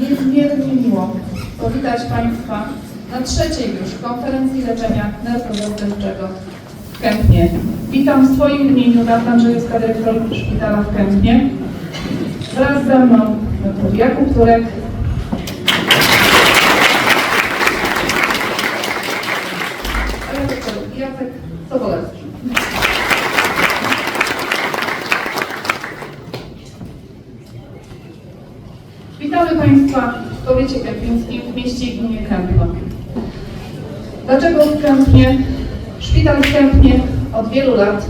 niezmiernie miło powitać Państwa na trzeciej już konferencji leczenia nerwozastępczego w Kępnie. Witam w swoim imieniu Beata Andrzejewska, dyrektor szpitala w Kępnie. Wraz ze mną dr Jakub Turek, Jacek Sobolewski. Witamy Państwa w powiecie kępińskim w mieście i gminie Kępno. Dlaczego w Kępnie? Szpital w Kępnie od wielu lat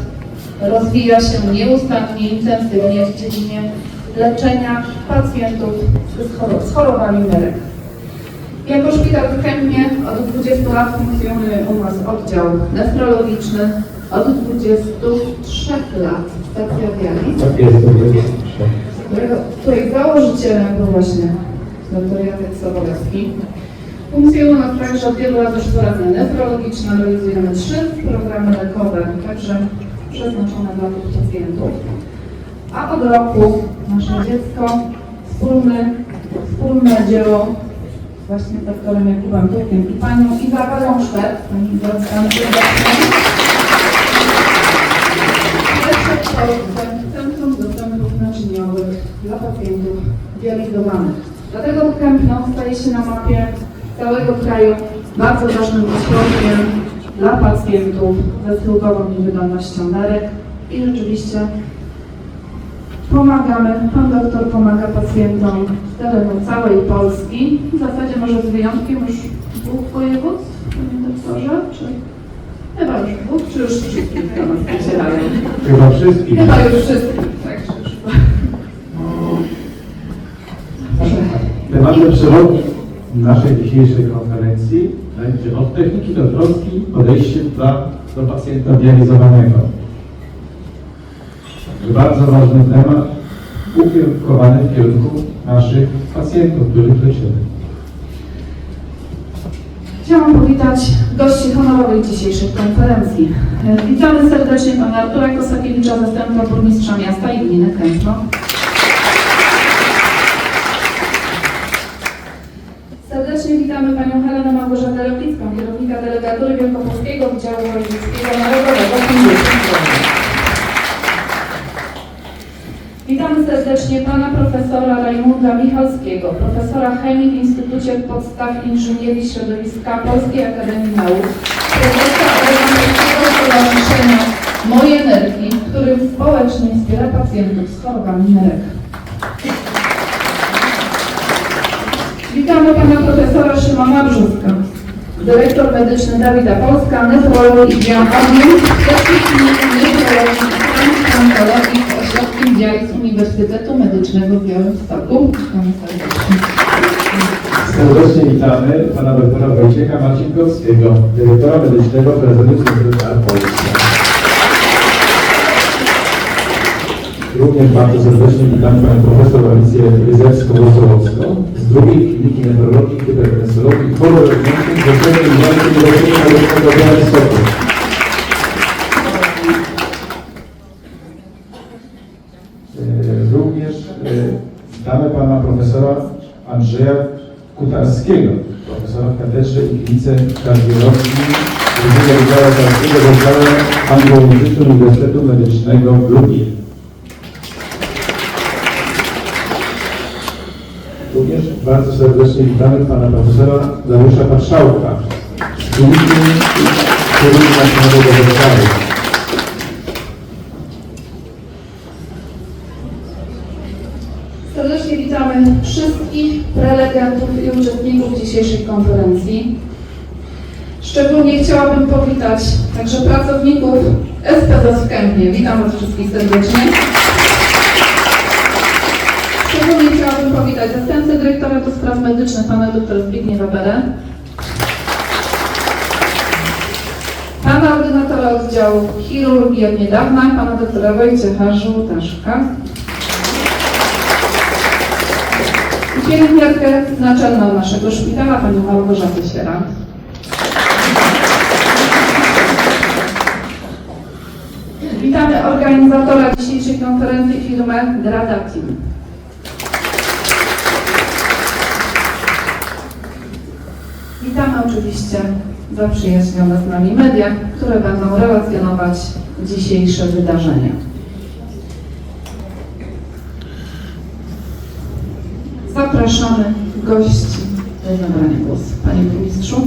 rozwija się nieustannie, intensywnie w dziedzinie leczenia pacjentów z, choro- z chorobami nerek. Jako szpital w Kępnie od 20 lat funkcjonuje u nas oddział nefrologiczny, od 23 lat stacja dializ Którego, której założycielem był właśnie dr Jacek Sobolewski. Funkcjonują nas także od wielu lat już poradnie nefrologiczne, realizujemy trzy programy lekowe, także przeznaczone dla tych pacjentów. A od roku nasze dziecko, wspólne, wspólne dzieło właśnie z doktorem Jakubem Turkiem i panią Izabelą Szwed, pani Izabela serdecznie. Dla pacjentów dializowanych. Dlatego Kępno staje się na mapie całego kraju bardzo ważnym ośrodkiem dla pacjentów ze schyłkową niewydolnością nerek i rzeczywiście pomagamy, pan doktor pomaga pacjentom z terenu całej Polski, w zasadzie może z wyjątkiem już dwóch województw, panie doktorze, czy chyba już dwóch, czy już wszystkich do nas docierają? Chyba wszystkich. Chyba już wszystkich, Tematem przewodnim naszej dzisiejszej konferencji będzie od techniki do troski podejście dla, do pacjenta dializowanego. Bardzo ważny temat, ukierunkowany w kierunku naszych pacjentów, których leczymy. Chciałam powitać gości honorowych dzisiejszej konferencji. Witamy serdecznie pana Artura Kosakiewicza, zastępca burmistrza miasta i gminy Kępno. Serdecznie witamy panią Helenę Małgorzatę Ropicką, kierownika delegatury Wielkopolskiego Wydziału Wojewódzkiego Narodowego Funduszu. Witamy serdecznie pana profesora Rajmunda Michalskiego, profesora chemii w Instytucie Podstaw Inżynierii Środowiska Polskiej Akademii Nauk, prezesa Europejskiego Stowarzyszenia Moje Energii, który społecznie wspiera pacjentów z chorobami nerek. Witamy pana profesora Szymona Brzuska, dyrektor medyczny Dawida Polska, nefrolog i diagnoz, techniki nefrologii i transplantologii w Ośrodku Dializ Uniwersytetu Medycznego w Białymstoku. Witamy serdecznie. Serdecznie witamy pana doktora Wojciecha Marcinkowskiego, dyrektora medycznego prezydentu Szpitala Polska. Również bardzo serdecznie witamy panią profesor Alicję Ryzewską-Wosolowską z drugiej Kliniki Nefrologii, Hypertensologii Chorologii z Uniwersytetu Medycznego w Białymstoku. E, Również e, witamy pana profesora Andrzeja Kutarskiego, profesora w Katedrze i Klinice Kardiologii Wydziału Karskiego Wydziału Anglo-Uniwersytetu Uniwersytetu Medycznego w Lublinie. Również bardzo serdecznie witamy pana profesora Dariusza Patrzałka z Kliniki Chirurgii Nasionowego w Warszawie. Serdecznie witamy wszystkich prelegentów i uczestników dzisiejszej konferencji. Szczególnie chciałabym powitać także pracowników SPZ w Kępnie. Witam Was wszystkich serdecznie. Szczególnie chciałabym powitać zastępcę dyrektora do spraw medycznych, pana dr Zbigniewa Berę. Pana ordynatora oddziału chirurgii od niedawna, pana doktora Wojciecha Żółtaszka. I pielęgniarkę naczelną naszego szpitala, panią Małgorzatę Sierant. Witamy organizatora dzisiejszej konferencji firmę Gradatim. A oczywiście zaprzyjaźnione z nami media, które będą relacjonować dzisiejsze wydarzenia. Zapraszamy gości do zabrania głosu. Panie Burmistrzu.